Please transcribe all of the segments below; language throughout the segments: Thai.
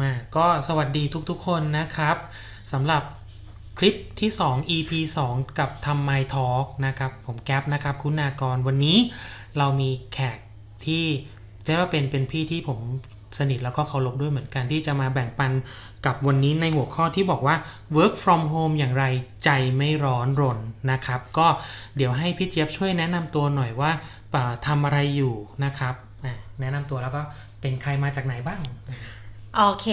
มาก็สวัสดีทุกๆคนนะครับสำหรับคลิปที่ 2 EP 2 กับทำ My Talk นะครับ ผมแก๊ปนะครับ คุณากรวันนี้เรามีแขกที่จะว่าเป็นเป็นพี่ที่ผมสนิทแล้วก็เคารพด้วยเหมือนกันที่จะมาแบ่งปันกับวันนี้ในหัวข้อที่บอกว่า work from home อย่างไรใจไม่ร้อนรนนะครับ ก็เดี๋ยวให้พี่เจี๊ยบช่วยแนะนำตัวหน่อยว่าทำอะไรอยู่นะครับแนะนำตัวแล้วก็เป็นใครมาจากไหนบ้าง โอเค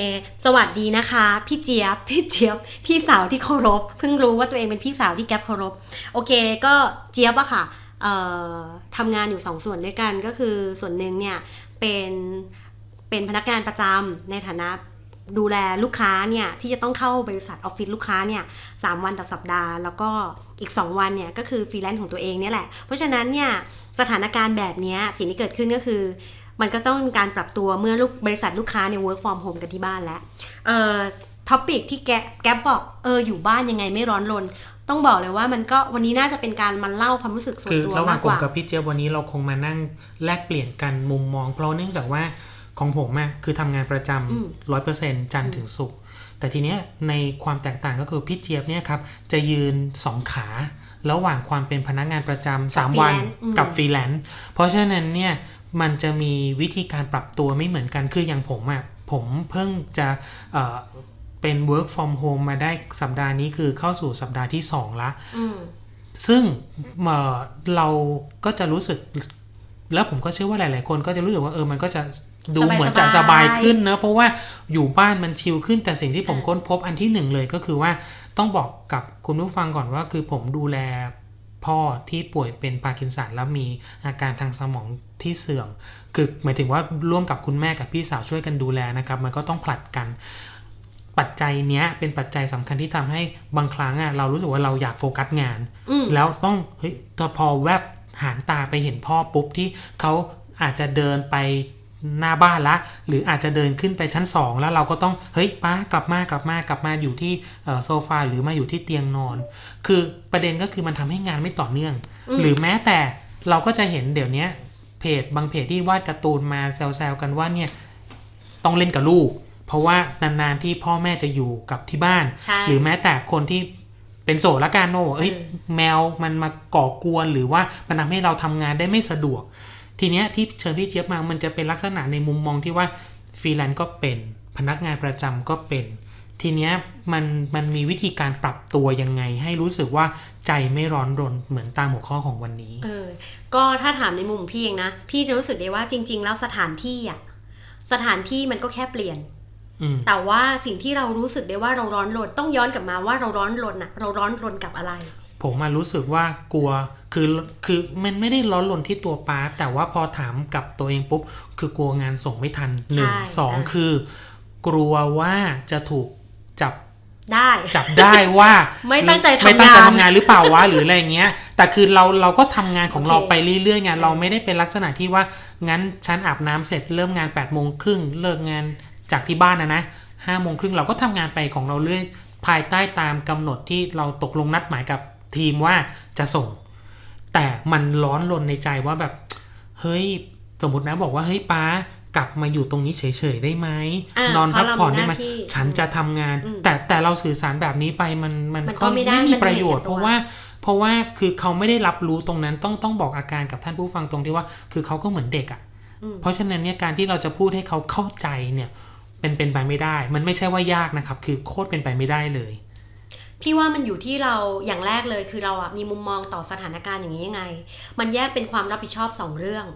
สวัสดีนะคะ พี่เจี๊ยบ พี่เจี๊ยบ พี่สาวที่เคารพ เพิ่งรู้ว่าตัวเองเป็นพี่สาวที่แก๊ปเคารพ โอเค ก็เจี๊ยบอะค่ะเอ่อทำงานอยู่สองส่วนด้วยกัน ก็คือส่วนหนึ่งเนี่ย เป็น เป็นพนักงานประจำในฐานะดูแลลูกค้าเนี่ย ที่จะต้องเข้าบริษัทออฟฟิศลูกค้าเนี่ยสามวันต่อสัปดาห์ แล้วก็อีก 2 วันเนี่ยก็คือฟรีแลนซ์ของตัวเองเนี่ยแหละ เพราะฉะนั้นเนี่ยสถานการณ์แบบนี้สิ่งที่เกิดขึ้นก็คือ มันก็ต้องมีการปรับตัวเมื่อลูกบริษัทลูกค้าเนี่ย work from home กันที่บ้านแล้วเอ่อท็อปิกที่แกแก๊ปบอกเอออยู่บ้านยังไงไม่ร้อนรน ต้องบอกเลยว่ามันก็วันนี้น่าจะเป็นการมาเล่าความรู้สึกส่วนคือตัวระหว่ามางกผกมว่ากับพี่เจี๊ยบวันนี้เราคงมานั่งแลกเปลี่ยนกันมุมมอง เพราะเนื่องจากว่าของผมอะคือทำงานประจอืมำร้อยเปอร์เซ็นต์จันทร์ถึงศุกร์แต่ทีเนี้ยในความแตกต่างก็คือพี่เจี๊ยบเนี่ยครับจะยืนสองขา ระหว่างความเป็นพนักงานประจำสามวัน freelance อืมกับฟรีแลนซ์เพราะฉะนั้นเนี่ย มันจะมีวิธีการปรับตัวไม่เหมือนกัน คืออย่างผมอะผมเพิ่งจะเอ่อเป็น work from home มาได้สัปดาห์นี้คือเข้าสู่สัปดาห์ที่สองละอืมซึ่งเอ่อเราก็จะรู้สึก แล้วผมก็เชื่อว่าหลาย ๆ คนก็จะรู้สึกว่าเออมันก็จะดูสบายๆเหมือนจะสบายขึ้นนะ เพราะว่าอยู่บ้านมันชิลขึ้นแต่สิ่งที่ผมอ่าค้นพบอันที่หนึ่งเลยก็คือว่าต้องบอกกับคุณผู้ฟังก่อนว่าคือผมดูแล พ่อที่ป่วยเป็นพาร์กินสันแล้วมีอาการทางสมองที่เสื่อม คือหมายถึงว่าร่วมกับคุณแม่กับพี่สาวช่วยกันดูแลนะครับ มันก็ต้องผลัดกัน ปัจจัยเนี้ยเป็นปัจจัยสำคัญที่ทำให้บางครั้งอะเรารู้สึกว่าเราอยากโฟกัสงานอืมแล้วต้องเฮ้ยพอแวบหางตาไปเห็นพ่อปุ๊บที่เขาอาจจะเดินไป หน้าบ้านละ หรืออาจจะเดินขึ้นไปชั้นสองแล้วเราก็ต้องเฮ้ยป้ากลับมากลับมากลับมาอยู่ที่เอ่อโซฟาหรือมาอยู่ที่เตียงนอน คือประเด็นก็คือมันทำให้งานไม่ต่อเนื่องอืมหรือแม้แต่เราก็จะเห็นเดี๋ยวเนี้ยเพจบางเพจที่วาดการ์ตูนมาแซวๆกันว่าเนี่ยต้องเล่นกับลูก เพราะว่านานๆที่พ่อแม่จะอยู่กับที่บ้านใช่หรือแม้แต่คนที่เป็นโสดละกันโน่เอ้ยเออแมวมันมาก่อกวนหรือว่ามันทำให้เราทำงานได้ไม่สะดวก ทีเนี้ยที่เชิญพี่เจี๊ยบมามันจะเป็นลักษณะในมุมมองที่ว่าฟรีแลนซ์ก็เป็น พนักงานประจำก็เป็น ทีเนี้ยมันมันมีวิธีการปรับตัวยังไง ให้รู้สึกว่าใจไม่ร้อนรนเหมือนตามหัวข้อของวันนี้ เออ ก็ถ้าถามในมุมพี่เองนะ พี่จะรู้สึกได้ว่าจริง ๆ แล้วสถานที่อะสถานที่มันก็แค่เปลี่ยนอืมแต่ว่าสิ่งที่เรารู้สึกได้ว่าเราร้อนรนต้องย้อนกลับมาว่าเราร้อนรนอะเราร้อนรนกับอะไร ผมมารู้สึกว่ากลัวคือคือมันไม่ได้ร้อนรนที่ตัวป้า แต่ว่าพอถามกับตัวเองปุ๊บ คือกลัวงานส่งไม่ทันหนึ่งใช่สองอะคือกลัวว่าจะถูกจับได้จับได้ว่าไม่ตั้งใจทำงานไม่ตั้งใจทำงานหรือเปล่าวะหรืออะไรเงี้ย แต่คือเราเราก็ทำงานของโอเคเราไปเรื่อยๆไงเราไม่ได้เป็นลักษณะที่ว่างั้นฉันอาบน้ำเสร็จเริ่มงาน8ปดโมงครึ่งเลิกงานจากที่บ้านนะนะห้าโมงครึ่งเราก็ทำงานไปของเราเรื่อยภายใต้ตามกำหนดที่เราตกลงนัดหมายกับ ทีมว่าจะส่ง แต่มันร้อนรนในใจว่าแบบ เฮ้ย สมมตินะบอกว่าเฮ้ยป้ากลับมาอยู่ตรงนี้เฉยๆได้ไหมอะนอนพักผ่อนได้ไหมเพราะเรามีหน้าที่ฉันจะทำงานอืมแต่แต่เราสื่อสารแบบนี้ไปมันมันมันก็ไม่ได้มีมันประโยชน์เห็นแก่ตัวเพราะว่าเพราะว่าคือเขาไม่ได้รับรู้ตรงนั้นต้องต้องบอกอาการกับท่านผู้ฟังตรงที่ว่า คือเขาก็เหมือนเด็กอะ่ะอืมเพราะฉะนั้นเนี่ยการที่เราจะพูดให้เขาเข้าใจเนี่ยเป็นเป็นไปไม่ได้ มันไม่ใช่ว่ายากนะครับ คือโคตรเป็นไปไม่ได้เลย พี่ว่ามันอยู่ที่เราอย่างแรกเลยคือเราอะมีมุมมองต่อสถานการณ์อย่างนี้ยังไง มันแยกเป็นความรับผิดชอบสองเรื่อง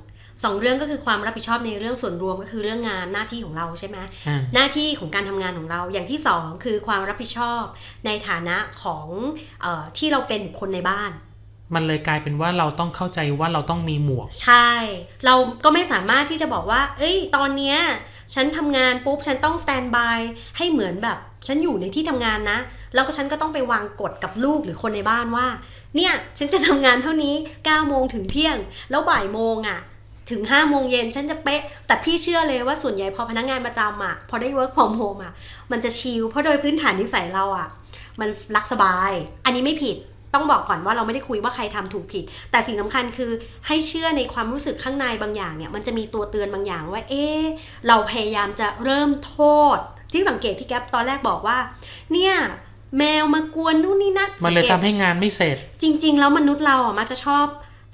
สองเรื่องก็คือความรับผิดชอบในเรื่องส่วนรวมก็คือเรื่องงานหน้าที่ของเราใช่ไหมอ่าหน้าที่ของการทำงานของเราอย่างที่สองคือความรับผิดชอบในฐานะของเออที่เราเป็นบุคคนในบ้าน มันเลยกลายเป็นว่าเราต้องเข้าใจว่าเราต้องมีหมวก ใช่ เราก็ไม่สามารถที่จะบอกว่า เอ้ย ตอนเนี้ยฉันทำงานปุ๊บฉันต้องสแตนบายให้เหมือนแบบฉันอยู่ในที่ทำงานนะ แล้วก็ฉันก็ต้องไปวางกฎกับลูกหรือคนในบ้านว่า เนี่ยฉันจะทำงานเท่านี้9โมงถึงเที่ยง แล้วบ่ายโมงอะ่ะถึง5โมงเย็นฉันจะเป๊ะ แต่พี่เชื่อเลยว่าส่วนใหญ่พอพนักงานประจำอะ่ะพอได้ work from home อะมันจะชิลเพราะโดยพื้นฐานนิสัยเราอะ่ะ มันรักสบาย อันนี้ไม่ผิดต้องบอกก่อนว่าเราไม่ได้คุยว่าใครทำถูกผิด แต่สิ่งสำคัญคือให้เชื่อในความรู้สึกข้างในบางอย่างเนี่ยมันจะมีตัวเตือนบางอย่างว่า เอ๊ะเราพยายามจะเริ่มโทษ ที่สังเกตที่แก๊ปตอนแรกบอกว่า เนี่ยแมวมากวนนู่นนี่นั่นมันเลยสังกตทำให้งานไม่เสร็จ จริง ๆ แล้วมนุษย์เราอะมักจะชอบ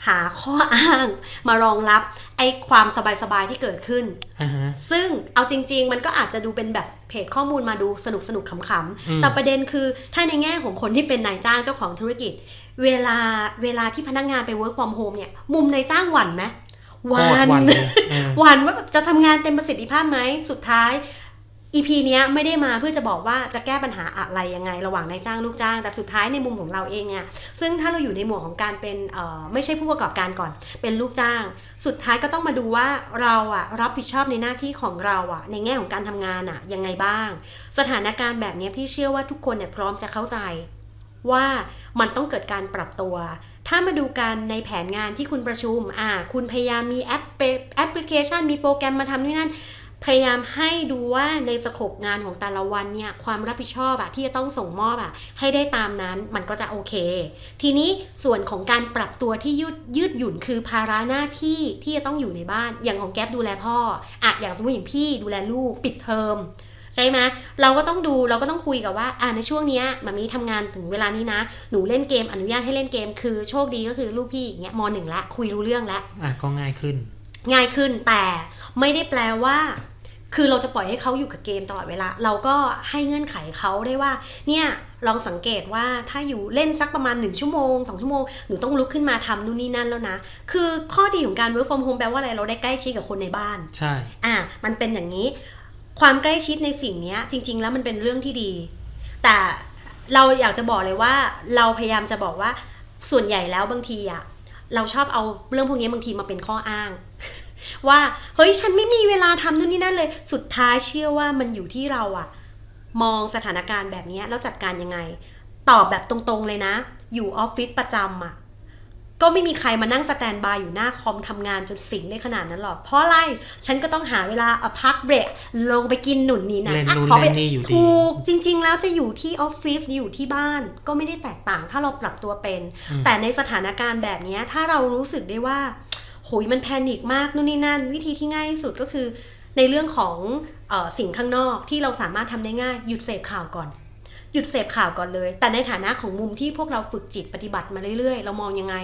หาข้ออ้างมารองรับไอ้ความสบาย ๆ ที่เกิดขึ้นอ่าฮะซึ่งเอาจริง ๆ มันก็อาจจะดูเป็นแบบเพจข้อมูลมาดูสนุกสนุกๆขำอืมๆแต่ประเด็นคือถ้าในแง่ของคนที่เป็นนายจ้างเจ้าของธุรกิจ เวลาเวลาที่พนักงานไป work from home เนี่ย มุมนายจ้างหวั่นไหมหโควัตรวันเลยเออหวั่นว่าแบบจะทำงานเต็มประสิทธิภาพไหม สุดท้าย EP เนี้ยไม่ได้มาเพื่อจะบอกว่าจะแก้ปัญหาอะไรยังไงระหว่างนายจ้างลูกจ้าง แต่สุดท้ายในมุมของเราเองเนี่ยซึ่งถ้าเราอยู่ในหมวดของการเป็นไม่ใช่ผู้ประกอบการก่อน เป็นลูกจ้าง สุดท้ายก็ต้องมาดูว่าเราอะรับผิดชอบในหน้าที่ของเราอะในแง่ของการทำงานอะยังไงบ้าง สถานการณ์แบบเนี้ยพี่เชื่อว่าทุกคนเนี่ยพร้อมจะเข้าใจ ว่ามันต้องเกิดการปรับตัวถ้ามาดูกันในแผนงานที่คุณประชุม อ่า คุณพยายามมีแอปเปแอปพลิเคชัน มีโปรแกรมมาทำนี่นั่น พยายามให้ดูว่าในสโคปงานของแต่ละวันเนี่ยความรับผิดชอบอะที่จะต้องส่งมอบอะให้ได้ตามนั้นมันก็จะโอเค ทีนี้ส่วนของการปรับตัวที่ยืดยืดหยุ่นคือภาระหน้าที่ที่จะต้องอยู่ในบ้านอย่างของแก๊ปดูแลพ่ออะอย่างสมมติอย่างพี่ดูแลลูกปิดเทอมใช่ไหมเราก็ต้องดูเราก็ต้องคุยกับว่าอ่าในช่วงเนี้ยมามีทำงานถึงเวลานี้นะ หนูเล่นเกมอนุญาตให้เล่นเกม คือโชคดีก็คือลูกพี่อย่างเงี้ยมหนึ่งละคุยรู้เรื่องแล้วอะก็ง่ายขึ้น ง่ายขึ้นแต่ไม่ได้แปลว่า คือเราจะปล่อยให้เขาอยู่กับเกมตลอดเวลา เราก็ให้เงื่อนไขเขาได้ว่า เนี่ยลองสังเกตว่าถ้าอยู่เล่นสักประมาณ 1 ชั่วโมง 2 ชั่วโมง หนูต้องลุกขึ้นมาทำนู่นนี่นั่นแล้วนะ คือข้อดีของการ work from home แปลว่าอะไร เราได้ใกล้ชิดกับคนในบ้าน ใช่ อะ มันเป็นอย่างนี้ ความใกล้ชิดในสิ่งเนี้ยจริง ๆ แล้วมันเป็นเรื่องที่ดี แต่เราอยากจะบอกเลยว่า เราพยายามจะบอกว่าส่วนใหญ่แล้วบางทีอะเราชอบเอาเรื่องพวกนี้บางทีมาเป็นข้ออ้าง ว่าเฮ้ยฉันไม่มีเวลาทำนู่นนี่นั่นเลย สุดท้ายเชื่อว่ามันอยู่ที่เราอะมองสถานการณ์แบบเนี้ยแล้วจัดการยังไง ตอบแบบตรงๆเลยนะ อยู่ออฟฟิศประจำอะก็ไม่มีใครมานั่งสแตนบายอยู่หน้าคอมทำงานจนสิงได้ขนาดนั้นหรอก เพราะอะไร ฉันก็ต้องหาเวลาอะพักเบรกลงไปกินหนุนนี่นะเล่นอะนู่นขอไปเล่นนี่อยู่ดี ถูกจริง ๆ แล้วจะอยู่ที่ออฟฟิศอยู่ที่บ้าน ก็ไม่ได้แตกต่างถ้าเราปรับตัวเป็นอืมแต่ในสถานการณ์แบบเนี้ยถ้าเรารู้สึกได้ว่า โหยมันแพนิคมากนู่นนี่นั่น วิธีที่ง่ายที่สุดก็คือ ในเรื่องของออสิ่งข้างนอกที่เราสามารถทำได้ง่ายหยุดเสพข่าวก่อน หยุดเสพข่าวก่อนเลย แต่ในฐานะของมุมที่พวกเราฝึกจิตปฏิบัติมาเรื่อยๆ เรามองยังไง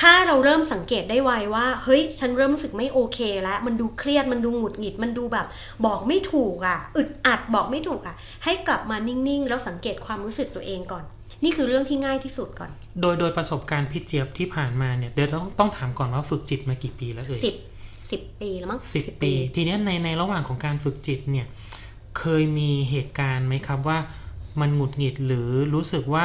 ถ้าเราเริ่มสังเกตได้ไวว่า เฮ้ย ฉันเริ่มรู้สึกไม่โอเค แล้ว มันดูเครียดมันดูหงุดหงิดมันดูแบบ บอกไม่ถูกอะอึดอัดบอกไม่ถูกอะ ให้กลับมานิ่งๆแล้วสังเกตความรู้สึกตัวเองก่อน นี่คือเรื่องที่ง่ายที่สุดก่อน โดยโดยประสบการณ์พี่เจี๊ยบที่ผ่านมาเนี่ยเดี๋ยวต้องต้องถามก่อนว่าฝึกจิตมากี่ปีแล้วเอ่ยสิบสิบปีแล้วมั้งสิบปี ทีเนี้ยในในระหว่างของการฝึกจิตเนี่ยเคยมีเหตุการณ์ไหมครับว่ามันหงุดหงิดหรือรู้สึกว่า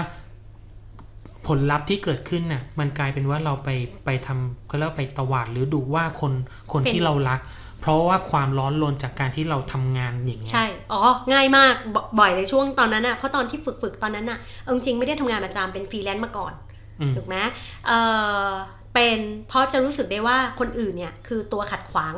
ผลลัพธ์ที่เกิดขึ้นน่ะมันกลายเป็นว่าเราไปไปทำก็แล้วาไปตวาดหรือดูว่าคนคนที่เรารัก เพราะว่าความร้อนรนจากการที่เราทำงานอย่างเงี้ยใช่ อ๋อ ง่ายมากบบ่อยในช่วงตอนนั้นอะเพราะตอนที่ฝึกฝึกๆตอนนั้นอะเอาจริงๆไม่ได้ทำงานประจำเป็นฟรีแลนซ์มาก่อนอืมถูกไหมเออเป็นเพราะจะรู้สึกได้ว่าคนอื่นเนี่ยคือตัวขัดขวาง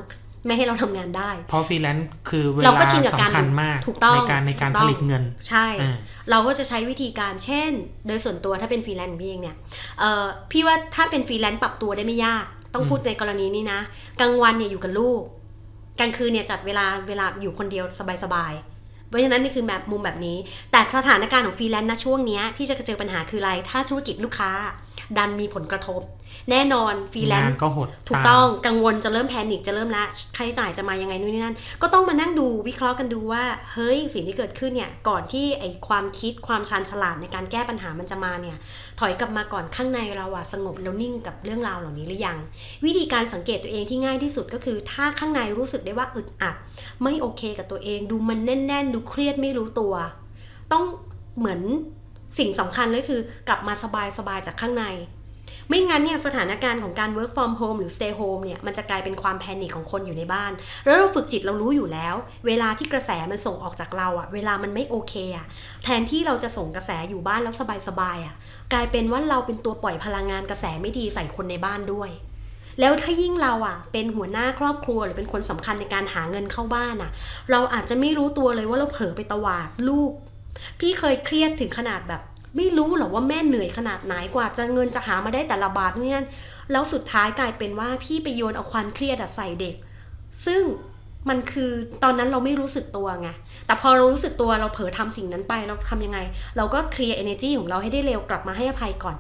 ไม่ให้เราทำงานได้ เพราะฟรีแลนซ์คือเวเราลาก็ชินกับการสำคัญมากถูกต้องในการในการถูกต้ผองลิตเงิน ใช่อ่าเราก็จะใช้วิธีการเช่น โดยส่วนตัวถ้าเป็นฟรีแลนซ์ของพี่เองเนี่ยเอ่อพี่ว่าถ้าเป็นฟรีแลนซ์ปรับตัวได้ไม่ยาก ต้องพูดในกรณีนี้นะกลางวันเนี่ยอยู่กับลูก กลางคืนเนี่ยจัดเวลาเวลาอยู่คนเดียวสบายๆ เพราะฉะนั้นนี่คือแบบมุมแบบนี้ แต่สถานการณ์ของฟรีแลนซ์นะช่วงเนี้ยที่จะเจอปัญหาคืออะไร ถ้าธุรกิจลูกค้า ดันมีผลกระทบ แน่นอนฟรีแลนงานซ์ก็หดถูกามต้องกังวลจะเริ่มแพนิคจะเริ่มละค่าใช้จ่ายจะมายังไงนู่นนี่นั่น ก็ต้องมานั่งดูวิเคราะห์กันดูว่า เฮ้ยสิ่งที่เกิดขึ้นเนี่ยก่อนที่ไอความคิดความชาญฉลาดในการแก้ปัญหามันจะมาเนี่ยถอยกลับมาก่อนข้างในเราอะสงบแล้วนิ่งกับเรื่องราวเหล่านี้หรือยัง วิธีการสังเกตตัวเองที่ง่ายที่สุดก็คือถ้าข้างในรู้สึกได้ว่าอึดอัด ไม่โอเคกับตัวเอง ดูมันแน่น ๆ ดูเครียดไม่รู้ตัว ต้องเหมือน สิ่งสำคัญเลยคือกลับมาสบายๆจากข้างใน ไม่งั้นเนี่ยสถานการณ์ของการ work from home หรือ stay home เนี่ยมันจะกลายเป็นความแพนิคของคนอยู่ในบ้าน แล้วเราฝึกจิตเรารู้อยู่แล้ว เวลาที่กระแสมันส่งออกจากเราอะเวลามันไม่โอเคอะแทนที่เราจะส่งกระแสอยู่บ้านแล้วสบายๆอะกลายเป็นว่าเราเป็นตัวปล่อยพลังงานกระแสไม่ดีใส่คนในบ้านด้วยแล้วถ้ายิ่งเราอะเป็นหัวหน้าครอบครัวหรือเป็นคนสำคัญในการหาเงินเข้าบ้านอะเราอาจจะไม่รู้ตัวเลยว่าเราเผลอไปตวาดลูก พี่เคยเครียดถึงขนาดแบบ ไม่รู้หรอว่าแม่เหนื่อยขนาดไหนกว่าจะเงินจะหามาได้แต่ละบาทนี่นั่นแล้วสุดท้ายกลายเป็นว่าพี่ไปโยนเอาความเครียดใส่เด็ก ซึ่งมันคือตอนนั้นเราไม่รู้สึกตัวไง แต่พอเรารู้สึกตัวเราเผลอทำสิ่งนั้นไปเราทำยังไง เราก็เคลียร์ energy ของเราให้ได้เร็วกลับมาให้อภัยก่อน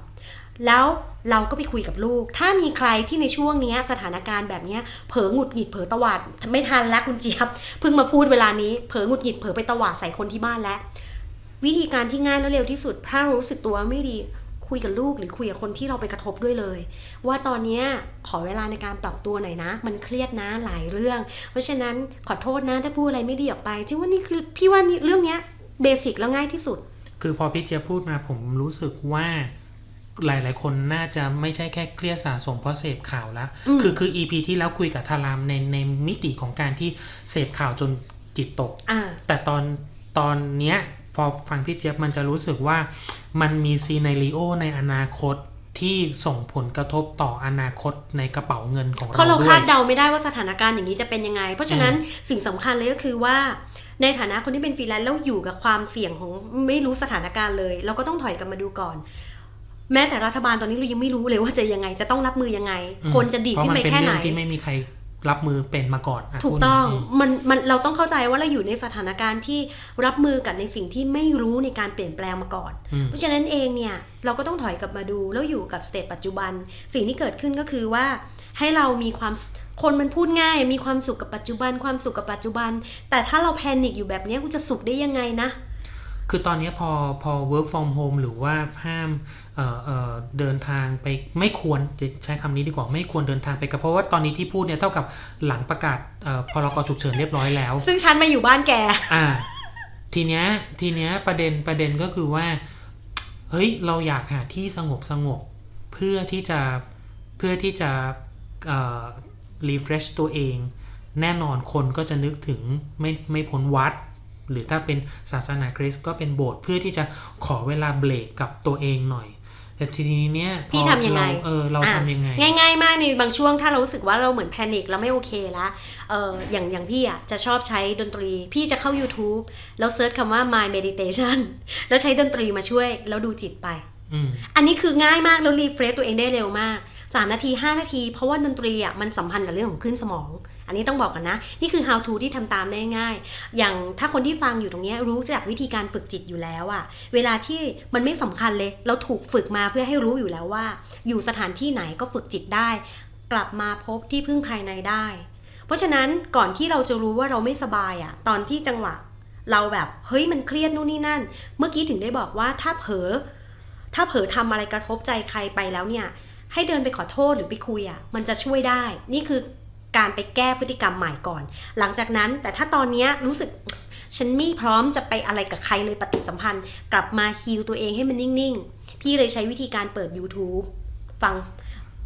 แล้วเราก็ไปคุยกับลูก ถ้ามีใครที่ในช่วงนี้สถานการณ์แบบนี้เผลอหงุดหงิดเผลอตวาดไม่ทันแล้วคุณเจี๊ยบเพิ่งมาพูดเวลานี้เผลอหงุดหงิดเผลอไปตวาดใส่คนที่บ้านแล้ว วิธีการที่ง่ายและเร็วที่สุด ถ้ารู้สึกตัวไม่ดีคุยกับลูกหรือคุยกับคนที่เราไปกระทบด้วยเลย ว่าตอนเนี้ยขอเวลาในการปรับตัวหน่อยนะ มันเครียดนะหลายเรื่อง เพราะฉะนั้นขอโทษนะถ้าพูดอะไรไม่ดีออกไปจริงว่านี่คือพี่ว่านี่เรื่องเนี้ยเบสิกแล้วง่ายที่สุด คือพอพี่เจี๊ยบพูดมาผมรู้สึกว่าหลาย ๆ คนน่าจะไม่ใช่แค่เครียดสะสมเพราะเสพข่าวแล้วอืมคือคือ EP ที่แล้วคุยกับทารามในในมิติของการที่เสพข่าวจนจิตตกอ่าแต่ตอนตอนเนี้ย พอฟังพี่เจี๊ยบมันจะรู้สึกว่ามันมีซีนารีโอในอนาคตที่ส่งผลกระทบต่ออนาคตในกระเป๋าเงินของเพเราราะเราด้วคายดเดาไม่ได้ว่าสถานการณ์อย่างนี้จะเป็นยังไง เพราะฉะนั้นสิ่งสำคัญเลยก็คือว่า ในฐานะคนที่เป็นฟรีแลนซ์แล้วอยู่กับความเสี่ยงของไม่รู้สถานการณ์เลย เราก็ต้องถอยกลับมาดูก่อน แม้แต่รัฐบาลตอนนี้เรายังไม่รู้เลยว่าจะยังไงจะต้องรับมือยังไงอืมคนจะดีดเพราะขึ้มันไปเป็นแค่เรื่ไหอนงที่ไม่มีใคร รับมือเป็นมาก่อนะถูกพูดต้องมมันมันเราต้องเข้าใจว่าเราอยู่ในสถานการณ์ที่รับมือกับในสิ่งที่ไม่รู้ในการเปลี่ยนแปลงมาก่อนอืมเพราะฉะนั้นเองเนี่ยเราก็ต้องถอยกลับมาดูแล้วอยู่กับสเตจปัจจุบัน สิ่งที่เกิดขึ้นก็คือว่าให้เรามีความคนมันพูดง่าย มีความสุขกับปัจจุบัน ความสุขกับปัจจุบัน แต่ถ้าเราแพนิคอยู่แบบเนี้ยกูจะสุขได้ยังไงนะ คือตอนนี้พอพอ work from home หรือว่าห้าม เอ่อเอ่อเดินทางไปไม่ควรจะใช้คำนี้ดีกว่าไม่ควรเดินทางไปกับเพราะว่าตอนนี้ที่พูดเนี่ยเท่ากับหลังประกาศเอ่อพรกฉุกเฉินเรียบร้อยแล้ว ซึ่งฉันมาอยู่บ้านแกอ่าทีเนี้ยทีเนี้ยประเด็นประเด็นก็คือว่าเฮ้ยเราอยากหาที่สงบสงบเพื่อที่จะเพื่อที่จะเอ่อ refresh ตัวเอง แน่นอนคนก็จะนึกถึงไม่ไม่พ้นวัด หรือถ้าเป็นศาสนาคริสต์ก็เป็นโบสถ์เพื่อที่จะขอเวลาเบรกกับตัวเองหน่อย แต่ทีนี้เนี่ยพอพี่ทำยังไงเราเออเราอะทำยังไง ง่าย ๆ มากในบางช่วงถ้าเรารู้สึกว่าเราเหมือนแพนิคแล้วไม่โอเคละเอออย่างอย่างพี่อะจะชอบใช้ดนตรี พี่จะเข้า YouTube แล้วเซิร์ชคำว่า my meditation แล้วใช้ดนตรีมาช่วย แล้วดูจิตไปอืมอันนี้คือง่ายมากแล้วรีเฟรชตัวเองได้เร็วมาก 3 นาที 5 นาที เพราะว่าดนตรีอะมันสัมพันธ์กับเรื่องของคลื่นสมอง อันนี้ต้องบอกกันนะ นี่คือ how to ที่ทำตามได้ง่าย อย่างถ้าคนที่ฟังอยู่ตรงนี้รู้จากวิธีการฝึกจิตอยู่แล้วอะเวลาที่มันไม่สำคัญเลย เราถูกฝึกมาเพื่อให้รู้อยู่แล้วว่า อยู่สถานที่ไหนก็ฝึกจิตได้ กลับมาพบที่พึ่งภายในได้ เพราะฉะนั้นก่อนที่เราจะรู้ว่าเราไม่สบายอะตอนที่จังหวะ เราแบบเฮ้ยมันเครียดนู่นนี่นั่น เมื่อกี้ถึงได้บอกว่าถ้าเผลอถ้าเผลอทำอะไรกระทบใจใครไปแล้วเนี่ยให้เดินไปขอโทษหรือไปคุยอะ่ะ มันจะช่วยได้ นี่คือ การไปแก้พฤติกรรมใหม่ก่อน หลังจากนั้นแต่ถ้าตอนเนี้ยรู้สึกฉันไม่พร้อมจะไปอะไรกับใครเลยปฏิสัมพันธ์ กลับมาฮิลตัวเองให้มันนิ่งๆ พี่เลยใช้วิธีการเปิด YouTube ฟัง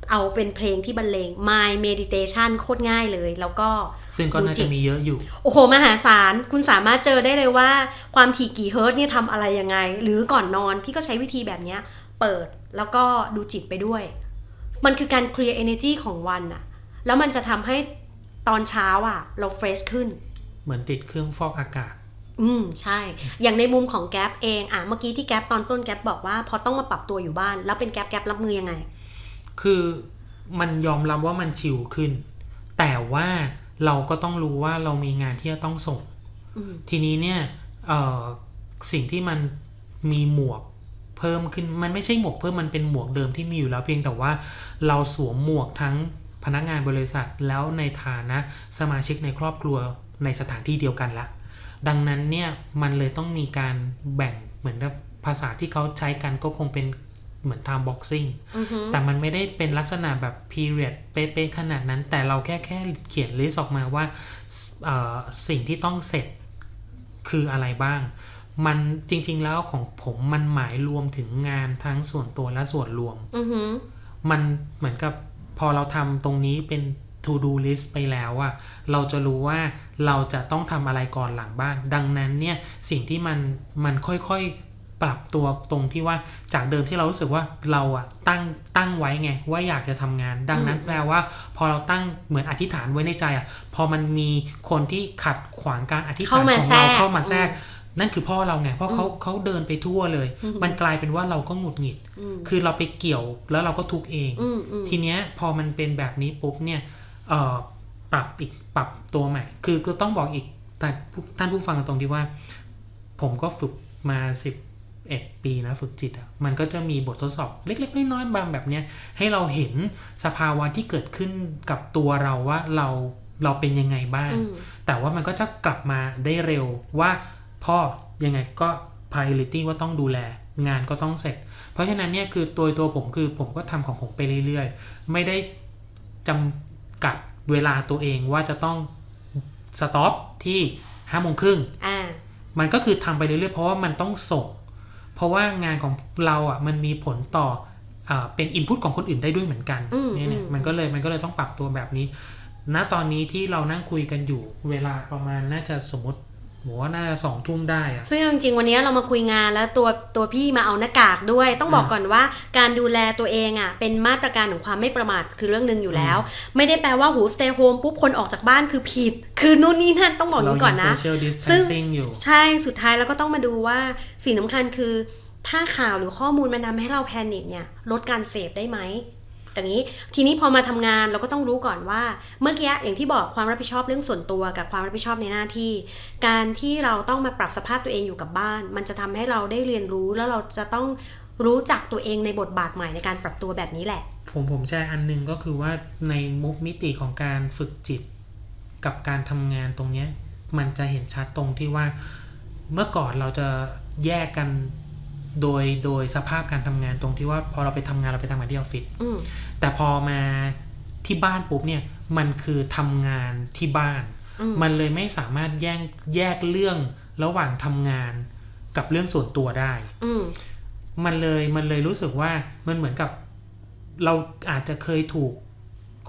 เอาเป็นเพลงที่บรรเลง My Meditation โคตรง่ายเลย แล้วก็ ซึ่งก็น่าดูจิจะตมีเยอะอยู่ โอ้โห มหาศาล คุณสามารถเจอได้เลยว่าความถี่กี่เฮิร์ตซ์เนี่ยทำอะไรยังไง หรือก่อนนอนพี่ก็ใช้วิธีแบบเนี้ยเปิดแล้วก็ดูจิตไปด้วย มันคือการเคลียร์ energy ของวันอะ แล้วมันจะทำให้ตอนเช้าอะเราเฟรชขึ้น เหมือนติดเครื่องฟอกอากาศ อืมใช่ อย่างในมุมของแก๊ปเองอะเมื่อกี้ที่แก๊ปตอนต้นแก๊ปบอกว่า พอต้องมาปรับตัวอยู่บ้าน แล้วเป็นแก๊ปแก๊ปรับมือยังไง คือมันยอมรับว่ามันชิลขึ้น แต่ว่าเราก็ต้องรู้ว่าเรามีงานที่จะต้องส่งอืมทีนี้เนี่ยเอ่อสิ่งที่มันมีหมวกเพิ่มขึ้นมันไม่ใช่หมวกเพิ่มมันเป็นหมวกเดิมที่มีอยู่แล้วเพียงแต่ว่าเราสวมหมวกทั้ง พนักงานบริษัทแล้วในฐานะสมาชิกในครอบครัวในสถานที่เดียวกันละ ดังนั้นเนี่ยมันเลยต้องมีการแบ่งเหมือนกับภาษาที่เขาใช้กันก็คงเป็นเหมือน time boxing อือฮึแต่มันไม่ได้เป็นลักษณะแบบ period เป๊ะๆขนาดนั้น แต่เราแค่แค่เขียนลิสต์ออกมาว่าเอ่อสิ่งที่ต้องเสร็จคืออะไรบ้าง มันจริง ๆแล้วของผมมันหมายรวมถึงงานทั้งส่วนตัวและส่วนรวมอือฮึมันเหมือนกับ พอเราทำตรงนี้เป็น to do list ไปแล้วอะเราจะรู้ว่าเราจะต้องทำอะไรก่อนหลังบ้าง ดังนั้นเนี่ยสิ่งที่มันมันค่อยๆปรับตัวตรงที่ว่าจากเดิมที่เรารู้สึกว่าเราอะตั้งตั้งไว้ไงว่าอยากจะทำงาน ดังนั้นแปลว่า พอเราตั้งเหมือนอธิษฐานไว้ในใจอะพอมันมีคนที่ขัดขวางการอธิษฐานของเราเข้ามาแทรก นั่นคือพ่อเราไงเพราะเขาเขาเดินไปทั่วเลย มันกลายเป็นว่าเราก็หงุดหงิดอืมคือเราไปเกี่ยวแล้วเราก็ทุกข์เองอืมอืมทีเนี้ยพอมันเป็นแบบนี้ปุ๊บเนี่ยเอ่อปรับอีกปรับตัวใหม่ คือก็ต้องบอกอีกท่านผู้ท่านผู้ฟังตรงที่ว่า ผมก็ฝึกมาสิบเอ็ดปีนะฝึกจิตอะมันก็จะมีบททดสอบเล็ก ๆ น้อยๆบางแบบเนี้ยให้เราเห็นสภาวะที่เกิดขึ้นกับตัวเราว่าเราเราเป็นยังไงบ้างอืมแต่ว่ามันก็จะกลับมาได้เร็วว่า พ่อยังไงก็ priority ว่าต้องดูแลงานก็ต้องเสร็จ เพราะฉะนั้นเนี่ยคือตัวตัวผมคือผมก็ทำของผมไปเรื่อยๆ ไม่ได้จำกัดเวลาตัวเองว่าจะต้องสต็อปที่ห้าโมงครึ่งอ่ามันก็คือทำไปเรื่อยๆ เพราะว่ามันต้องส่ง เพราะว่างานของเราอะมันมีผลต่ออาเป็นอินพุตของคนอื่นได้ด้วยเหมือนกันอืมเนี่ยเนี่ยอืมมันก็เลยมันก็เลยต้องปรับตัวแบบนี้ ณตอนนี้ที่เรานั่งคุยกันอยู่เวลาประมาณน่าจะสมมติ ผมว่าน่าจะสองทุ่มได้อะซึ่งจริงๆวันนี้เรามาคุยงานแล้วตัวตัวพี่มาเอาหน้ากากด้วย ต้องบอกอ่าก่อนว่าการดูแลตัวเองอะเป็นมาตรการของความไม่ประมาทคือเรื่องหนึ่งอยู่แล้ว ไม่ได้แปลว่าหู stay home ปุ๊บคนออกจากบ้านคือผิด คือนู่นนี่นั่นต้องบอกอย่างนี้ก่อนนะเรายัง social ซึ่ง distancing อยู่ใช่สุดท้ายแล้วก็ต้องมาดูว่าสิ่งสำคัญคือ ถ้าข่าวหรือข้อมูลมันทำให้เราแพนิคเนี่ยลดการเสพได้ไหม แต่นี้ทีนี้พอมาทำงานเราก็ต้องรู้ก่อนว่า เมื่อกี้อย่างที่บอกความรับผิดชอบเรื่องส่วนตัวกับความรับผิดชอบในหน้าที่ การที่เราต้องมาปรับสภาพตัวเองอยู่กับบ้าน มันจะทำให้เราได้เรียนรู้แล้วเราจะต้องรู้จักตัวเองในบทบาทใหม่ในการปรับตัวแบบนี้แหละ ผมผมแชร์อันหนึงก็คือว่าในมุกมิติของการฝึกจิต กับการทำงานตรงเนี้ยมันจะเห็นชัดตรงที่ว่า เมื่อก่อนเราจะแยกกัน โดยโดยสภาพการทำงานตรงที่ว่าพอเราไปทำงานเราไปทำงานที่ออฟฟิศอืมแต่พอมาที่บ้านปุ๊บเนี่ยมันคือทำงานที่บ้านอืมมันเลยไม่สามารถแยกแยกเรื่องระหว่างทำงานกับเรื่องส่วนตัวได้ อืมมันเลยมันเลยรู้สึกว่ามันเหมือนกับ เราอาจจะเคยถูก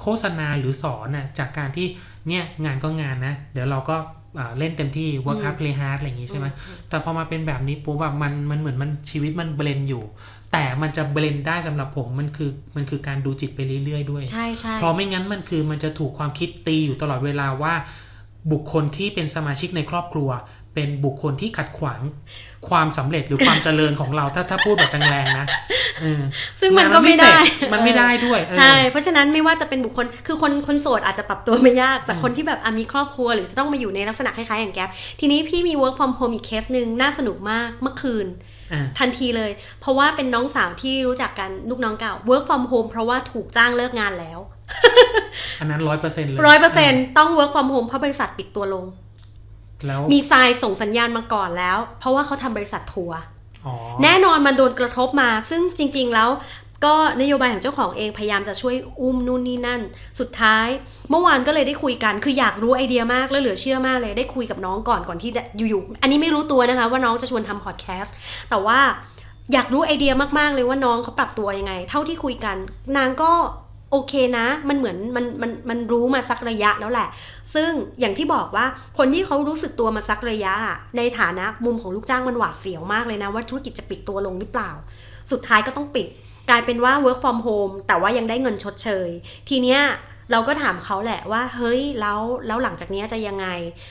โฆษณาหรือสอนน่ะจากการที่เนี่ยงานก็งานนะ เดี๋ยวเราก็อ่า เล่นเต็มที่ work hard play hard อะไรอย่างงี้ใช่ไหมแต่พอมาเป็นแบบนี้ปุ๊บแบบมันมันเหมือนมันชีวิตมันเบลนอยู่ แต่มันจะเบลนได้สำหรับผมมันคือมันคือการดูจิตไปเรื่อยๆด้วยใช่ใช่เพราะไม่งั้นมันคือมันจะถูกความคิดตีอยู่ตลอดเวลาว่าบุคคลที่เป็นสมาชิกในครอบครัว เป็นบุคคลที่ขัดขวางความสำเร็จหรือความเจริญของเราถ้าถ้าพูดแบบแรงๆนะเออซึ่งมันก็ไม่ได้งานมันไม่เสร็จมันไม่ได้ด้วยเออใช่ เพราะฉะนั้นไม่ว่าจะเป็นบุคคลคือคนคนโสดอาจจะปรับตัวไม่ยาก แต่คนที่แบบอะมีครอบครัวหรือจะต้องมาอยู่ในลักษณะคล้ายๆอย่างแก๊ปทีนี้พี่มี work from home อีกเคสหนึ่งน่าสนุกมากเมื่อคืนอะทันทีเลย เพราะว่าเป็นน้องสาวที่รู้จักกันลูกน้องเก่า work from home เพราะว่าถูกจ้างเลิกงานแล้ว อันนั้นร้อยเปอร์เซ็นต์เลยร้อยเปอร์เซ็นต์ต้อง work from home เพราะบริษัทปิดตัวลง แล้วมีทรายส่งสัญญาณมาก่อนแล้ว เพราะว่าเขาทำบริษัททัวร์อ๋อแน่นอนมันโดนกระทบมา ซึ่งจริง ๆ แล้วก็นโยบายของเจ้าของเองพยายามจะช่วยอุ้มนู่นนี่นั่น สุดท้าย เมื่อวานก็เลยได้คุยกัน คืออยากรู้ไอเดียมาก แล้วเหลือเชื่อมากเลยได้คุยกับน้องก่อนก่อนที่จะอยู่ๆอันนี้ไม่รู้ตัวนะคะ ว่าน้องจะชวนทำพอดแคสต์แต่ว่าอยากรู้ไอเดียมากๆเลยว่าน้องเขาปรับตัวยังไง เท่าที่คุยกัน นางก็ โอเคนะ มันเหมือนมันมันมันรู้มาสักระยะแล้วแหละ ซึ่งอย่างที่บอกว่าคนที่เขารู้สึกตัวมาสักระยะอะในฐานะมุมของลูกจ้างมันหวาดเสียวมากเลยนะ ว่าธุรกิจจะปิดตัวลงหรือเปล่า สุดท้ายก็ต้องปิด กลายเป็นว่า work from home แต่ว่ายังได้เงินชดเชย ทีเนี้ยเราก็ถามเขาแหละว่าเฮ้ยแล้วแล้วหลังจากเนี้ยจะยังไง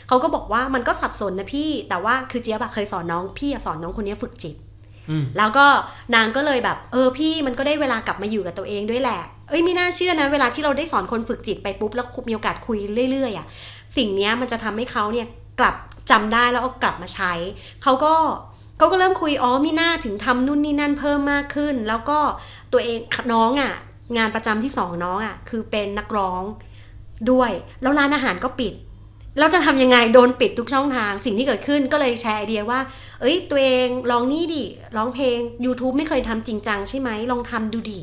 เขาก็บอกว่ามันก็สับสนนะพี่ แต่ว่าคือเจี๊ยบอะเคยสอนน้องพี่อะสอนน้องคนเนี้ยฝึกจิตอืมแล้วก็นางก็เลยแบบ เออพี่มันก็ได้เวลากลับมาอยู่กับตัวเองด้วยแหละ เอ้ยไม่น่าเชื่อนะ เวลาที่เราได้สอนคนฝึกจิตไปปุ๊บแล้วมีโอกาสคุยเรื่อยๆอะสิ่งนี้มันจะทำให้เขาเนี่ยกลับจำได้แล้วเอากลับมาใช้ เขาก็เขาก็เริ่มคุยอ๋อมีหน้าถึงทำนู่นนี่นั่นเพิ่มมากขึ้น แล้วก็ตัวเองน้องอะงานประจำที่สองน้องอะคือเป็นนักร้องด้วย แล้วร้านอาหารก็ปิดเราจะทำยังไงโดนปิดทุกช่องทางสิ่งที่เกิดขึ้นก็เลยแชร์ไอเดียว่า เอ้ยตัวเองลองนี่ดิร้องเพลง YouTube ไม่เคยทำจริงจังใช่ไหมลองทำดูดิ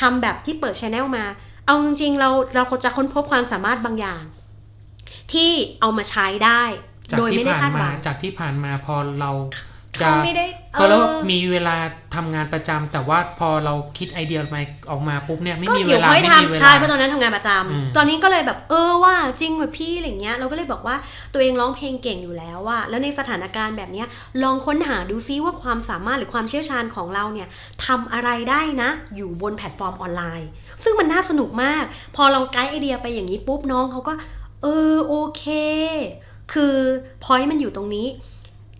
ทำแบบที่เปิดชแนลมา เอาจริงๆเราเราจะค้นพบความสามารถบางอย่าง ที่เอามาใช้ได้จากโดยที่ไม่ได้ผ่านคาดหมาวังจากที่ผ่านมาพอเรา จะเขาไม่ได้ก็แล้วเออมีเวลาทำงานประจำแต่ว่าพอเราคิดไอเดียมาออกมาปุ๊บเนี่ยไม่ก็มีเวเดี๋ยวลาค่อยไม่มีเวทำลาใช่เพราะตอนนั้นทำงานประจำอืมตอนนี้ก็เลยแบบเออว่าจริงว่ะพี่อะไรเงี้ยเราก็เลยบอกว่าตัวเองร้องเพลงเก่งอยู่แล้วว่าแล้วในสถานการณ์แบบเนี้ยลองค้นหาดูซิว่าความสามารถหรือความเชี่ยวชาญของเราเนี่ยทำอะไรได้นะ อยู่บนแพลตฟอร์มออนไลน์ ซึ่งมันน่าสนุกมาก พอเราไกด์ไอเดียไปอย่างนี้ปุ๊บน้องเขาก็ เออโอเค คือพอยมันอยู่ตรงนี้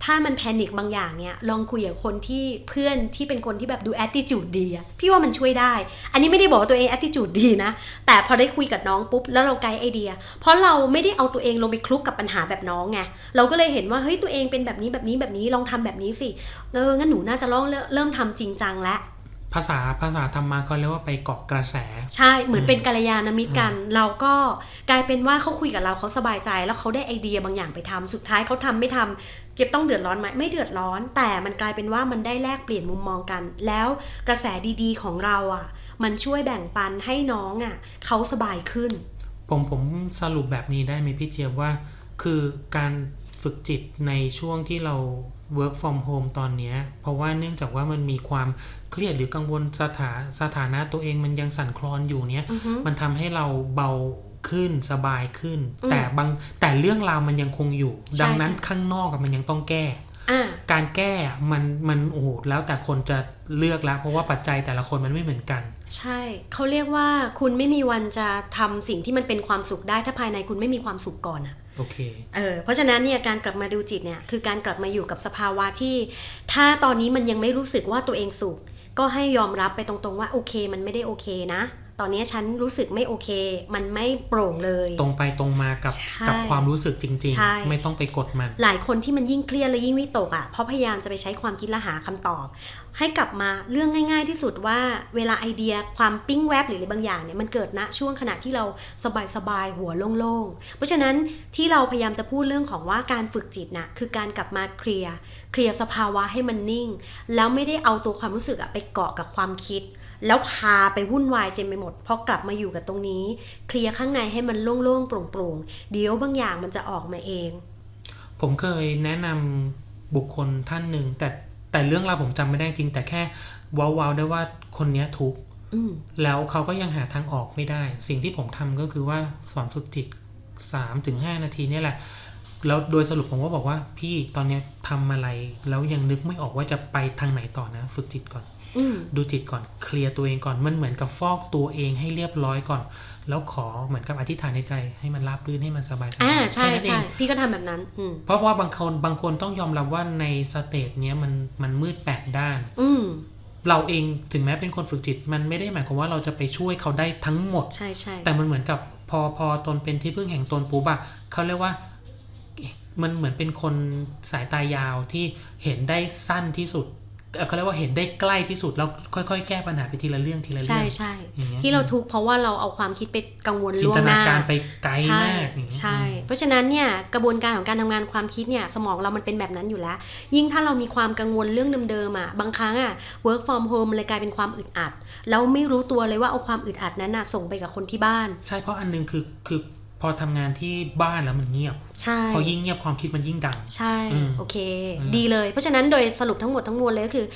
ถ้ามันแพนิคบางอย่างเนี่ยลองคุยกับคนที่เพื่อนที่เป็นคนที่แบบดูแอตติจูดดีอะพี่ว่ามันช่วยได้ อันนี้ไม่ได้บอกตัวเองแอตติจูดดีนะ แต่พอได้คุยกับน้องปุ๊บ แล้วเราไกด์ไอเดีย เพราะเราไม่ได้เอาตัวเองลงไปคลุกกับปัญหาแบบน้องไงเราก็เลยเห็นว่าเฮ้ยตัวเองเป็นแบบนี้แบบนี้แบบนี้ลองทำแบบนี้สิเอองั้นหนูน่าจะลองเริ่มเริ่มทำจริงจังแล้ว ภาษาภาษาธรรมะเขาเรียกว่าไปเกาะกระแส ใช่เหมือนเป็นกัลยาณมิตรกัน เราก็กลายเป็นว่าเขาคุยกับเราเขาสบายใจ แล้วเขาได้ไอเดียบางอย่างไปทำสุดท้ายเขาทำไม่ทำเจ็บต้องเดือดร้อนไหมไม่เดือดร้อน แต่มันกลายเป็นว่ามันได้แลกเปลี่ยนมุมมองกัน แล้วกระแสดีๆ ของเราอะ มันช่วยแบ่งปันให้น้องอะเขาสบายขึ้น ผมผมสรุปแบบนี้ได้ไหมพี่เจี๊ยบว่า คือการฝึกจิตในช่วงที่เรา work from home ตอนเนี้ยเพราะว่าเนื่องจากว่ามันมีความ เครียดหรือกังวลสถาสถานะตัวเองมันยังสั่นคลอนอยู่เนี้ยอือฮึมันทำให้เราเบาขึ้นสบายขึ้นอืมแต่บางแต่เรื่องราวมันยังคงอยู่ใช่ดังนั้นใช่ข้างนอกอะมันยังต้องแก้อ่าการแก้อะมันมันโอ้โหแล้วแต่คนจะเลือกแล้ว เพราะว่าปัจจัยแต่ละคนมันไม่เหมือนกัน ใช่เขาเรียกว่าคุณไม่มีวันจะทำสิ่งที่มันเป็นความสุขได้ถ้าภายในคุณไม่มีความสุขก่อนอะโอเคเออเพราะฉะนั้นเนี่ยการกลับมาดูจิตเนี่ยคือการกลับมาอยู่กับสภาวะที่ ถ้าตอนนี้มันยังไม่รู้สึกว่าตัวเองสุข ก็ให้ยอมรับไปตรงๆว่าโอเค มันไม่ได้โอเคนะ ตอนนี้ฉันรู้สึกไม่โอเค มันไม่โปร่งเลย ตรงไปตรงมากับใช่กับความรู้สึกจริงใช่ๆไม่ต้องไปกดมัน หลายคนที่มันยิ่งเครียดและยิ่งวิตกอะ่ะเพราะพยายามจะไปใช้ความคิดและหาคำตอบ ให้กลับมาเรื่องง่าย ๆ ที่สุดว่าเวลาไอเดียความปิ้งแวบหรืออะไรบางอย่างเนี่ยมันเกิดณช่วงขณะที่เราสบายๆหัวโล่งๆเพราะฉะนั้นที่เราพยายามจะพูดเรื่องของว่าการฝึกจิตน่ะคือการกลับมาเคลียร์ เคลียร์สภาวะให้มันนิ่ง แล้วไม่ได้เอาตัวความรู้สึกอะไปเกาะกับความคิด แล้วพาไปวุ่นวายเจมไปหมดพอกลับมาอยู่กับตรงนี้ เคลียร์ข้างในให้มันโล่งๆโปร่งๆ เดี๋ยวบางอย่างมันจะออกมาเอง ผมเคยแนะนำบุคคลท่านหนึ่งแต่แต่เรื่องราวผมจำไม่ได้จริง แต่แค่ว้าวๆได้ว่าคนเนี้ยทุกข์อืมแล้วเขาก็ยังหาทางออกไม่ได้ สิ่งที่ผมทำก็คือว่าสอนฝึกจิต3-5ถึงนาทีเนี่ยแหละ แล้วโดยสรุปผมก็บอกว่า พี่ตอนเนี้ยทำอะไร แล้วยังนึกไม่ออกว่าจะไปทางไหนต่อนะ ฝึกจิตก่อนอืมดูจิตก่อนเคลียร์ตัวเองก่อนมันเหมือนกับฟอกตัวเองให้เรียบร้อยก่อน แล้วขอเหมือนกับอธิษฐานในใจให้มันราบรื่นให้มันสบายๆอ่าใช่แค่นั้นเอใช่งพี่ก็ทำแบบนั้นอืมเพราะว่าบางคนบางคนต้องยอมรับว่าในสเตจเนี้ยมันมันมืดแปดด้าน อืมเราเองถึงแม้เป็นคนฝึกจิต มันไม่ได้หมายความว่าเราจะไปช่วยเขาได้ทั้งหมดใช่ใช่แต่มันเหมือนกับพอพอตนเป็นที่พึ่งแห่งตนปุ๊บอะเขาเรียกว่า มันเหมือนเป็นคนสายตายาวที่เห็นได้สั้นที่สุดเอ่อเขาเรียกว่าเห็นได้ใกล้ที่สุดแล้วค่อย ๆ แก้ปัญหาไปทีละเรื่องทีละใช่เรื่องใช่อย่างเงี้ยที่เราทุกข์เพราะว่าเราเอาความคิดไปกังวลจินล่วตงหนาน้าการไปไกลใช่มากอย่างเงี้ยใช่ เพราะฉะนั้นเนี่ยกระบวนการของการทำงานความคิดเนี่ยสมองเรามันเป็นแบบนั้นอยู่แล้ว ยิ่งถ้าเรามีความกังวลเรื่องเดิมๆอะบางครั้งอะ work from home มันเลยกลายเป็นความอึดอัดแล้วไม่รู้ตัวเลยว่าเอาความอึดอัดนั้นน่ะส่งไปกับคนที่บ้าน ใช่เพราะอันหนึงคือคือ พอทำงานที่บ้านแล้วมันเงียบ ใช่ พอยิ่งเงียบความคิดมันยิ่งดัง ใช่อืมโอเคนั่นแหละดีเลย เพราะฉะนั้นโดยสรุปทั้งหมดทั้งมวลเลยก็คือ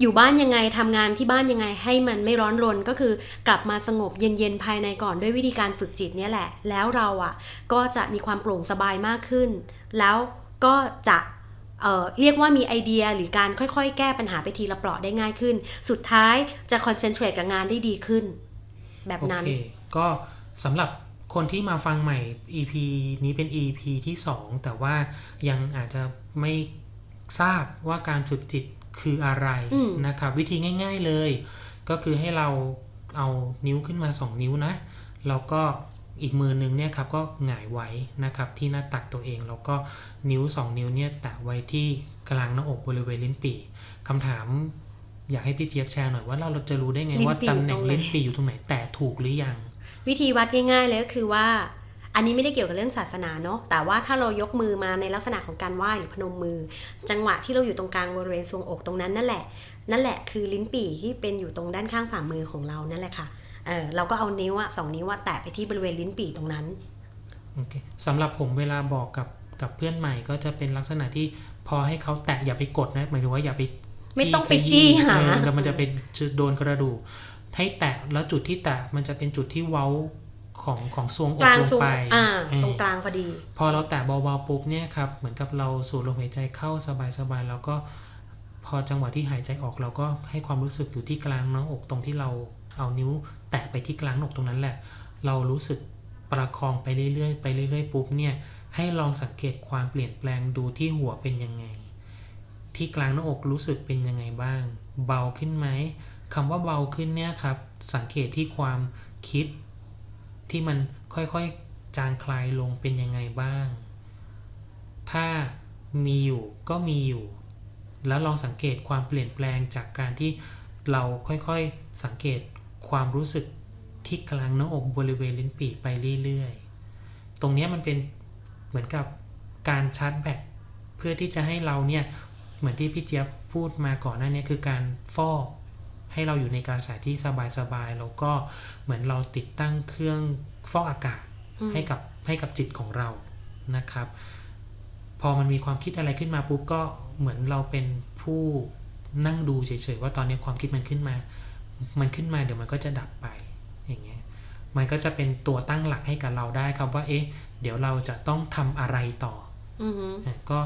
อยู่บ้านยังไงทำงานที่บ้านยังไงให้มันไม่ร้อนรนก็คือกลับมาสงบเย็นๆภายในก่อนด้วยวิธีการฝึกจิตเนี่ยแหละ แล้วเราอะก็จะมีความโปร่งสบายมากขึ้น แล้วก็จะเอ่อเรียกว่ามีไอเดียหรือการค่อยๆ แก้ปัญหาไปทีละเปราะได้ง่ายขึ้น สุดท้ายจะคอนเซนเทรตกับงานได้ดีขึ้น แบบโอนั้นเคก็สำหรับ คนที่มาฟังใหม่ EP นี้เป็น EP ที่ 2 แต่ว่ายังอาจจะไม่ทราบว่าการฝึกจิตคืออะไรอืมนะครับ วิธีง่าย ๆเลย ก็คือให้เราเอานิ้วขึ้นมา 2 นิ้วนะ แล้วก็อีกมือนึงเนี่ยครับก็หงายไว้นะครับที่หน้าตักตัวเองแล้วก็นิ้ว 2 นิ้วเนี่ยแตะไว้ที่กลางหน้าอกบริเวณลิ้นปี่คำถามอยากให้พี่เจี๊ยบแชร์หน่อยว่าเราเราจะรู้ได้ไงลิ้นว่าปี่ตำแหน่งอยู่ตรงไหนลิ้นปี่อยู่ตรงไหนแตะถูกหรือยัง วิธีวัดง่ายๆเลยก็คือว่า อันนี้ไม่ได้เกี่ยวกับเรื่องศาสนาเนาะแต่ว่าถ้าเรายกมือมาในลักษณะของการไหว้หรือพนมมือ จังหวะที่เราอยู่ตรงกลางบริเวณทรวงอกตรงนั้นนั่นแหละ นั่นแหละคือลิ้นปี่ที่เป็นอยู่ตรงด้านข้างฝ่ามือของเรานั่นแหละค่ะเออเราก็เอานิ้วอะสองนิ้วอะแตะไปที่บริเวณลิ้นปี่ตรงนั้นโอเคสำหรับผมเวลาบอกกับกับเพื่อนใหม่ก็จะเป็นลักษณะที่พอให้เขาแตะอย่าไปกดนะหมายถึงว่าอย่าไปไม่ต้องไปจี้หาเออแล้วมันจะเป็นจะโดนกระดูก ให้แตะแล้วจุดที่แตะมันจะเป็นจุดที่เว้าของของทรวงอกกลางลงทรวงไปอ่าเออตรงกลางพอดี พอเราแตะเบาๆปุ๊บเนี่ยครับเหมือนกับเราสูดลมหายใจเข้าสบายๆแล้วก็พอจังหวะที่หายใจออกเราก็ให้ความรู้สึกอยู่ที่กลางหน้าอกตรงที่เราเอานิ้ว แตะไปที่กลางหน้าอกตรงนั้นแหละ เรารู้สึกประคองไปเรื่อยๆไปเรื่อยๆปุ๊บเนี่ยให้ลองสังเกตความเปลี่ยนแปลงดูที่หัวเป็นยังไง ที่กลางหน้าอกรู้สึกเป็นยังไงบ้าง เบาขึ้นไหม คำว่าเบาขึ้นเนี่ยครับ สังเกตที่ความคิด ที่มันค่อยๆ จางคลายลงเป็นยังไงบ้าง ถ้ามีอยู่ก็มีอยู่ แล้วลองสังเกตความเปลี่ยนแปลงจากการที่เราค่อยๆ สังเกตความรู้สึกที่กลางหน้าอกบริเวณลิ้นปี่ไปเรื่อยๆ ตรงนี้มันเป็นเหมือนกับการชาร์จแบตเพื่อที่จะให้เราเนี่ย เหมือนที่พี่เจี๊ยบพูดมาก่อนหน้านี้คือการฟอก ให้เราอยู่ในการสายที่สบายๆแล้วก็เหมือนเราติดตั้งเครื่องฟอกอากาศอืมให้กับให้กับจิตของเรานะครับ พอมันมีความคิดอะไรขึ้นมาปุ๊บก็เหมือนเราเป็นผู้นั่งดูเฉยๆว่าตอนนี้ความคิดมันขึ้นมา มันขึ้นมาเดี๋ยวมันก็จะดับไปอย่างเงี้ยมันก็จะเป็นตัวตั้งหลักให้กับเราได้ครับว่า เอ๊ะ เดี๋ยวเราจะต้องทำอะไรต่ออือฮึอะก็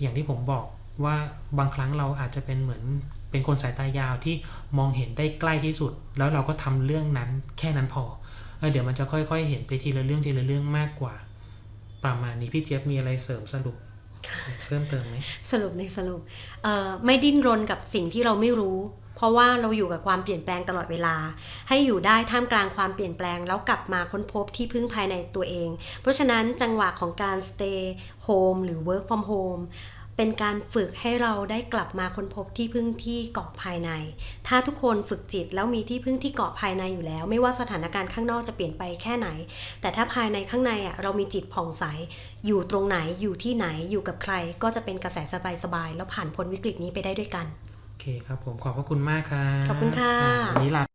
อย่างที่ผมบอก ว่าบางครั้งเราอาจจะเป็นเหมือนเป็นคนสายตายาวที่มองเห็นได้ใกล้ที่สุด แล้วเราก็ทำเรื่องนั้นแค่นั้นพอเออเดี๋ยวมันจะค่อยๆ เห็นไปทีละเรื่องทีละเรื่องมากกว่า ประมาณนี้พี่เจี๊ยบมีอะไรเสริมสรุปเพิ่มเติมไหมสรุปในสรุปเอ่อไม่ดิ้นรนกับสิ่งที่เราไม่รู้ เพราะว่าเราอยู่กับความเปลี่ยนแปลงตลอดเวลา ให้อยู่ได้ท่ามกลางความเปลี่ยนแปลง แล้วกลับมาค้นพบที่พึ่งภายในตัวเอง เพราะฉะนั้นจังหวะของการ stay home หรือ work from home เป็นการฝึกให้เราได้กลับมาค้นพบที่พึ่งที่เกาะภายใน ถ้าทุกคนฝึกจิตแล้วมีที่พึ่งที่เกาะภายในอยู่แล้ว ไม่ว่าสถานการณ์ข้างนอกจะเปลี่ยนไปแค่ไหน แต่ถ้าภายในข้างในอะเรามีจิตผ่องใส อยู่ตรงไหนอยู่ที่ไหนอยู่กับใคร ก็จะเป็นกระแสสบายๆแล้วผ่านพ้นวิกฤตนี้ไปได้ด้วยกัน โอเคครับผมขอบพระคุณมากครับขอบคุณค่ะอ่าวันนี้ลา